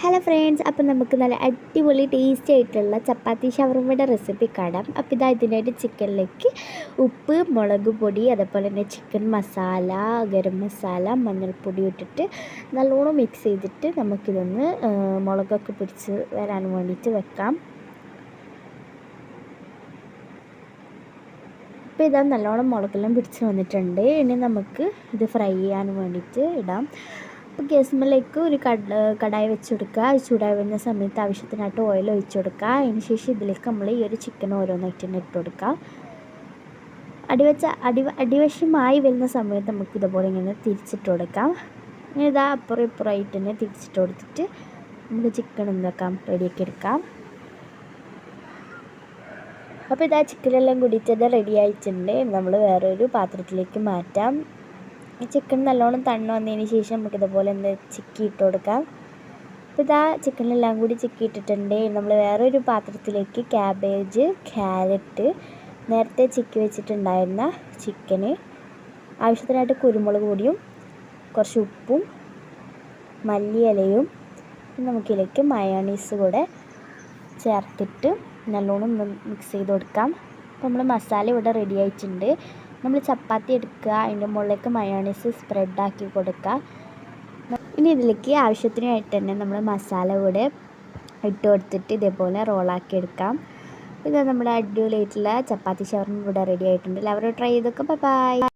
Hello friends അപ്പോൾ നമുക്ക് നല്ല അടിപൊളി ടേസ്റ്റി ആയിട്ടുള്ള ചപ്പാത്തി ഷവർമ്മയുടെ റെസിപ്പി കാണാം. അപ്പോൾ ഇതാ ഇതിനായിട്ട് ചിക്കനിലേക്ക് ഉപ്പ് മുളക് പൊടി അതേപോലെ തന്നെ ചിക്കൻ മസാല ഗരം മസാല മഞ്ഞൾപ്പൊടി ഇട്ടിട്ട് നല്ലോണം മിക്സ് ചെയ്തിട്ട് നമുക്കിതൊന്ന് മുളകൊക്കെ പിടിച്ച് വരാൻ വേണ്ടിയിട്ട് വെക്കാം. അപ്പോൾ ഇതാ നല്ലോണം മുളകെല്ലാം പിടിച്ച് വന്നിട്ടുണ്ട്. ഇനി നമുക്ക് ഇത് ഫ്രൈ ചെയ്യാൻ വേണ്ടിയിട്ട് ഇടാം. അപ്പോൾ ഗ്യാസ്മലേക്ക് ഒരു കട കടായി വെച്ച് കൊടുക്കുക ചൂടായി വരുന്ന സമയത്ത് ആവശ്യത്തിനായിട്ട് ഓയിൽ ഒഴിച്ച് കൊടുക്കുക അതിന് ശേഷം ഇതിലേക്ക് നമ്മൾ ഈ ഒരു ചിക്കൻ ഓരോന്നായിട്ട് തന്നെ ഇട്ട് കൊടുക്കുക. അടിവച്ച അടി അടിവശമായി വരുന്ന സമയത്ത് നമുക്ക് ഇതുപോലെ ഇങ്ങനെ തിരിച്ചിട്ട് കൊടുക്കാം. ഇങ്ങനെ ഇതാ അപ്പുറം ഇപ്പുറമായിട്ട് തന്നെ തിരിച്ചിട്ട് കൊടുത്തിട്ട് നമുക്ക് ചിക്കൻ എന്താക്കാം? റെഡിയാക്കി എടുക്കാം. അപ്പോൾ ഇതാ ചിക്കനെല്ലാം കൂടിയിട്ടത് റെഡി ആയിട്ടുണ്ട്. നമ്മൾ വേറൊരു പാത്രത്തിലേക്ക് മാറ്റാം. ഈ ചിക്കൻ നല്ലോണം തണ്ണു വന്നതിന് ശേഷം നമുക്ക് ഒന്ന് ചിക്കി ഇട്ട് കൊടുക്കാം. അപ്പോൾ ഇതാ ചിക്കനെല്ലാം കൂടി ചിക്കി ഇട്ടിട്ടുണ്ട്. നമ്മൾ വേറൊരു പാത്രത്തിലേക്ക് ക്യാബേജ് ക്യാരറ്റ് നേരത്തെ ചിക്കി വെച്ചിട്ടുണ്ടായിരുന്ന ചിക്കന് ആവശ്യത്തിനായിട്ട് കുരുമുളക് പൊടിയും കുറച്ച് ഉപ്പും മല്ലിയിലയും നമുക്കിതിലേക്ക് മയോണീസ് കൂടെ ചേർത്തിട്ട് നല്ലോണം മിക്സ് ചെയ്ത് കൊടുക്കാം. അപ്പോൾ നമ്മൾ മസാല ഇവിടെ റെഡി ആയിട്ടുണ്ട്. നമ്മൾ ചപ്പാത്തി എടുക്കുക അതിന്റെ മുകളിലേക്ക് മയോണൈസ് സ്പ്രെഡ് ആക്കി കൊടുക്കുക. ഇനി ഇതിലേക്ക് ആവശ്യത്തിനായിട്ട് തന്നെ നമ്മൾ മസാല കൂടെ ഇട്ട് കൊടുത്തിട്ട് ഇതേപോലെ റോളാക്കി എടുക്കാം. ഇത് നമ്മുടെ അടിപൊളിയായിട്ടുള്ള ചപ്പാത്തി ഷവർമ്മ ഇവിടെ റെഡി ആയിട്ടുണ്ട്. എല്ലാവരും ട്രൈ ചെയ്തൊക്കെ ബൈ